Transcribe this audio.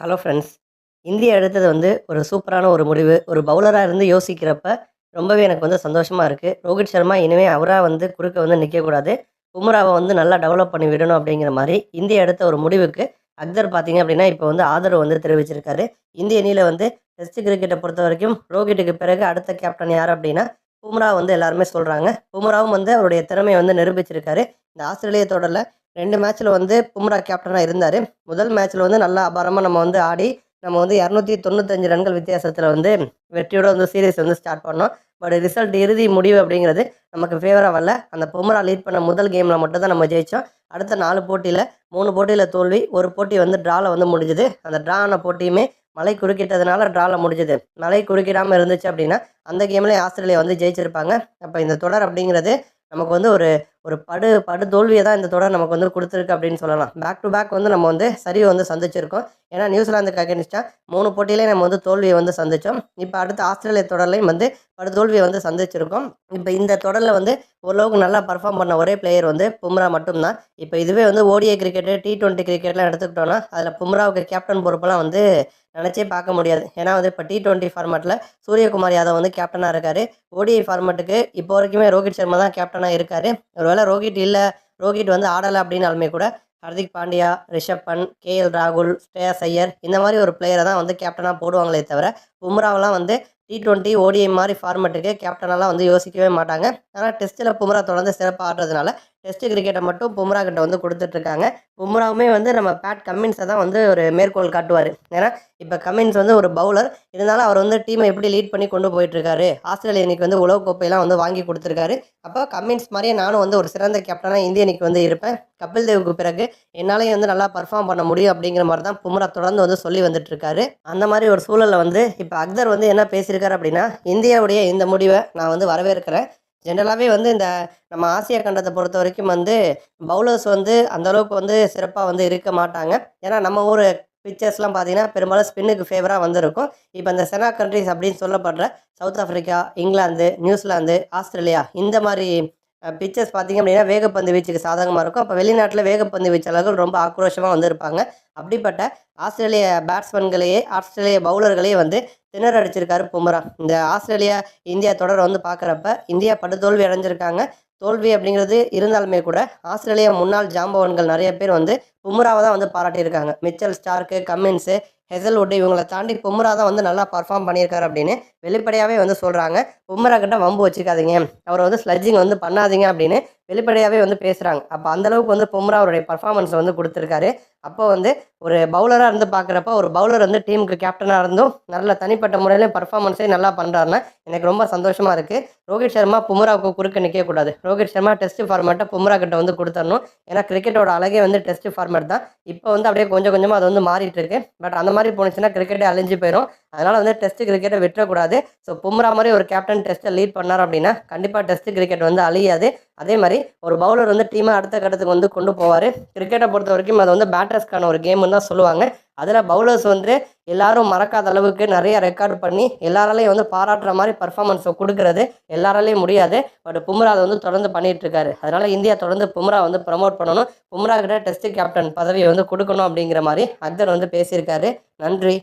Hello friends India எடுத்தது வந்து ஒரு சூப்பரான ஒரு முடிவு. ஒரு பவுலராக இருந்து யோசிக்கிறப்ப ரொம்பவே எனக்கு வந்து சந்தோஷமாக இருக்குது ரோஹித் சர்மா இனிமேல் அவராக வந்து குறுக்க வந்து நிற்கக்கூடாது பும்ராவை வந்து நல்லா டெவலப் பண்ணி விடணும் அப்படிங்கிற மாதிரி இந்தியா எடுத்த ஒரு முடிவுக்கு அக்தர் பார்த்தீங்க அப்படின்னா இப்போ வந்து ஆதரவு வந்து தெரிவிச்சிருக்காரு. இந்திய அணியில் வந்து டெஸ்ட் கிரிக்கெட்டை பொறுத்த வரைக்கும் ரோஹிட்டுக்கு பிறகு அடுத்த கேப்டன் யார் அப்படின்னா பும்ரா வந்து எல்லாருமே சொல்கிறாங்க பும்ராவும் வந்து அவருடைய திறமையை வந்து நிரூபிச்சிருக்காரு. இந்த ஆஸ்திரேலிய தொடரில் ரெண்டு மேட்ச்சில் வந்து பும்ரா கேப்டனாக இருந்தார். முதல் மேட்ச்சில் வந்து நல்லா அபாரமாக நம்ம வந்து ஆடி நம்ம வந்து இரநூத்தி தொண்ணூத்தஞ்சு ரன்கள் வித்தியாசத்தில் வந்து வெற்றியோட வந்து சீரீஸ் வந்து ஸ்டார்ட் பண்ணோம். பட் ரிசல்ட் இறுதி முடிவு அப்படிங்கிறது நமக்கு ஃபேவராக வரல. அந்த பொம்ரா லீட் பண்ண முதல் கேமில் மட்டும் தான் நம்ம ஜெயித்தோம் அடுத்த நாலு போட்டியில் மூணு போட்டியில் தோல்வி ஒரு போட்டி வந்து ட்ராவில் வந்து முடிஞ்சுது. அந்த ட்ரா ஆன போட்டியுமே மலை குறுக்கிட்டதுனால ட்ராவில் முடிஞ்சது. மலை குறுக்கிடாமல் இருந்துச்சு அப்படின்னா அந்த கேம்லேயே ஆஸ்திரேலியா வந்து ஜெயிச்சிருப்பாங்க. அப்போ இந்த தொடர் அப்படிங்கிறது நமக்கு வந்து ஒரு ஒரு படு படு தோல்வியை தான் இந்த தொடர் நமக்கு வந்து கொடுத்துருக்கு அப்படின்னு சொல்லலாம். பேக் டு பேக் வந்து நம்ம வந்து சரிவை வந்து சந்திச்சிருக்கோம். ஏன்னா நியூசிலாந்துக்கு அகேன்ஸ்டாக மூணு போட்டியிலே நம்ம வந்து தோல்வியை வந்து சந்தித்தோம் இப்போ அடுத்த ஆஸ்திரேலிய தொடர்லையும் வந்து படு தோல்வியை வந்து சந்திச்சிருக்கோம். இப்போ இந்த தொடரில் வந்து ஓரளவுக்கு நல்லா பர்ஃபார்ம் பண்ண ஒரே பிளேயர் வந்து பும்ரா மட்டும்தான். இப்போ இதுவே வந்து ஓடிஐ கிரிக்கெட்டு டி டுவெண்ட்டி கிரிக்கெட்லாம் எடுத்துக்கிட்டோன்னா அதில் பும்ராவுக்கு கேப்டன் பொறுப்பெல்லாம் வந்து நினச்சே பார்க்க முடியாது. ஏன்னா வந்து இப்போ டி டுவெண்ட்டி ஃபார்மேட்டில் சூரியகுமார் யாதவ் வந்து கேப்டனாக இருக்கார். ஓடிஐ ஃபார்மேட்டுக்கு இப்போ வரைக்குமே ரோஹித் சர்மா தான் கேப்டனாக இருக்கார். ஒருவேளை ரோஹித் இல்லை ரோஹித் வந்து ஆடலை அப்படின்னாலுமே கூட ஹர்திக் பாண்டியா ரிஷப் பண்ட் கேஎல் ராகுல் ஸ்ரேயஸ் ஐயர் இந்த மாதிரி ஒரு பிளேயரை தான் வந்து கேப்டனாக போடுவாங்களே தவிர பும்ராவெல்லாம் வந்து டி டுவெண்ட்டி ஓடிஐ மாதிரி ஃபார்மெட்டுக்கு கேப்டனெல்லாம் வந்து யோசிக்கவே மாட்டாங்க. ஆனால் டெஸ்ட்டில் பும்ரா தொடர்ந்து சிறப்பாக ஆடுறதுனால டெஸ்ட் கிரிக்கெட்டை மட்டும் பும்ரா கிட்ட வந்து கொடுத்துட்ருக்காங்க. பும்ராவுமே வந்து நம்ம பேட் கம்மின்ஸை தான் வந்து ஒரு மேற்கோள் காட்டுவார். ஏன்னா இப்போ கம்மின்ஸ் வந்து ஒரு பவுலர் இருந்தாலும் அவர் வந்து டீமை எப்படி லீட் பண்ணி கொண்டு போயிட்டுருக்காரு ஆஸ்திரேலிய அணிக்கு வந்து உலக கோப்பையெல்லாம் வந்து வாங்கி கொடுத்துருக்காரு. அப்போ கம்மின்ஸ் மாதிரியே நானும் வந்து ஒரு சிறந்த கேப்டனாக இந்திய அணிக்கு வந்து இருப்பேன். கபில் தேவுக்கு பிறகு என்னாலையும் வந்து நல்லா பர்ஃபார்ம் பண்ண முடியும் அப்படிங்கிற மாதிரி தான் பும்ரா தொடர்ந்து வந்து சொல்லி வந்துட்டு இருக்காரு அந்த மாதிரி ஒரு சூழலில் வந்து இப்போ அக்தர் வந்து என்ன பேசியிருக்காரு அப்படின்னா இந்தியாவுடைய இந்த முடிவை நான் வந்து வரவேற்கிறேன். ஜென்ரலாகவே வந்து இந்த நம்ம ஆசியா கண்டத்தை பொறுத்த வரைக்கும் வந்து பவுலர்ஸ் வந்து அந்தளவுக்கு வந்து சிறப்பாக வந்து இருக்க மாட்டாங்க. ஏன்னா நம்ம ஊர் பிக்சர்ஸ்லாம் பார்த்தீங்கன்னா பெரும்பாலும் ஸ்பின்னுக்கு ஃபேவராக வந்திருக்கும். இப்போ இந்த செனா கண்ட்ரிஸ் அப்படின்னு சொல்லப்படுற South Africa England New Zealand Australia இந்த மாதிரி பிக்சர்ஸ் பார்த்தீங்க அப்படின்னா வேகப்பந்து வீச்சுக்கு சாதகமாக இருக்கும். அப்போ வெளிநாட்டில் வேகப்பந்து வீச்சாளர்கள் ரொம்ப ஆக்ரோஷமாக வந்திருப்பாங்க. அப்படிப்பட்ட ஆஸ்திரேலிய பேட்ஸ்மேன்களையே ஆஸ்திரேலிய பவுலர்களையே வந்து திணற அடிச்சிருக்காரு பும்ரா. இந்த ஆஸ்திரேலியா இந்தியா தொடரை வந்து பார்க்குறப்ப இந்தியா படுதோல்வி அடைஞ்சிருக்காங்க. தோல்வி அப்படிங்கிறது இருந்தாலுமே கூட ஆஸ்திரேலியா முன்னாள் ஜாம்பவன்கள் நிறைய பேர் வந்து பும்ராவை தான் வந்து பாராட்டியிருக்காங்க. மிச்சல் ஸ்டார்க்கு கம்மின்ஸு ஹெசல்வுட் இவங்களை தாண்டி பும்ரா தான் வந்து நல்லா பர்ஃபார்ம் பண்ணியிருக்காரு அப்படின்னு வெளிப்படையாகவே வந்து சொல்கிறாங்க பும்ரா கிட்ட வம்பு வச்சுக்காதீங்க. அவரை வந்து ஸ்லட்ஜிங் வந்து பண்ணாதீங்க அப்படின்னு வெளிப்படையாகவே வந்து பேசுகிறாங்க அப்போ அந்தளவுக்கு வந்து பும்ரா அவருடைய பர்ஃபார்மன்ஸ் வந்து கொடுத்துருக்காரு. அப்போ வந்து ஒரு பவுலராக இருந்து பார்க்குறப்ப ஒரு பவுலர் வந்து டீமுக்கு கேப்டனாக இருந்தும் நல்ல தனிப்பட்ட முறையிலையும் பர்ஃபார்மன்ஸே நல்லா பண்ணுறாருன்னா எனக்கு ரொம்ப சந்தோஷமாக இருக்குது ரோஹித் சர்மா பும்ராவுக்கு குறுக்க நிற்கக்கூடாது ரோஹித் சர்மா டெஸ்ட் ஃபார்மேட்டை பும்ரா கிட்ட வந்து கொடுத்துடணும். ஏன்னா கிரிக்கெட்டோட அழகே வந்து டெஸ்ட் ஃபார்மேட் தான். இப்போ வந்து அப்படியே கொஞ்சம் கொஞ்சமாக அது வந்து மாறிட்டு இருக்கு. பட் அந்த மாதிரி போணுச்சுன்னா கிரிக்கெட்டே அழிஞ்சு போயிடும் அதனால் வந்து டெஸ்ட் கிரிக்கெட்டை விட்டுறக்கூடாது. ஸோ பும்ரா மாதிரி ஒரு கேப்டன் டெஸ்ட்டை லீட் பண்ணார் அப்படின்னா கண்டிப்பாக டெஸ்ட் கிரிக்கெட் வந்து அழியாது. அதே மாதிரி ஒரு பவுலர் வந்து டீமை அடுத்த கட்டத்துக்கு வந்து கொண்டு போவார். கிரிக்கெட்டை பொறுத்த வரைக்கும் அது வந்து பேட்டர்ஸ்க்கான ஒரு கேம்னு தான் சொல்லுவாங்க. அதில் பவுலர்ஸ் வந்து எல்லாரும் மறக்காத அளவுக்கு நிறைய ரெக்கார்ட் பண்ணி எல்லாராலையும் வந்து பாராட்டுற மாதிரி பர்ஃபார்மன்ஸை கொடுக்கறது எல்லாராலையும் முடியாது. பட் பும்ரா அதை வந்து தொடர்ந்து பண்ணிட்டு இருக்காரு. அதனால இந்தியா தொடர்ந்து பும்ரா வந்து ப்ரமோட் பண்ணணும். பும்ரா கிட்ட டெஸ்ட் கேப்டன் பதவியை வந்து கொடுக்கணும் அப்படிங்கிற மாதிரி அக்தர் வந்து பேசியிருக்காரு. நன்றி.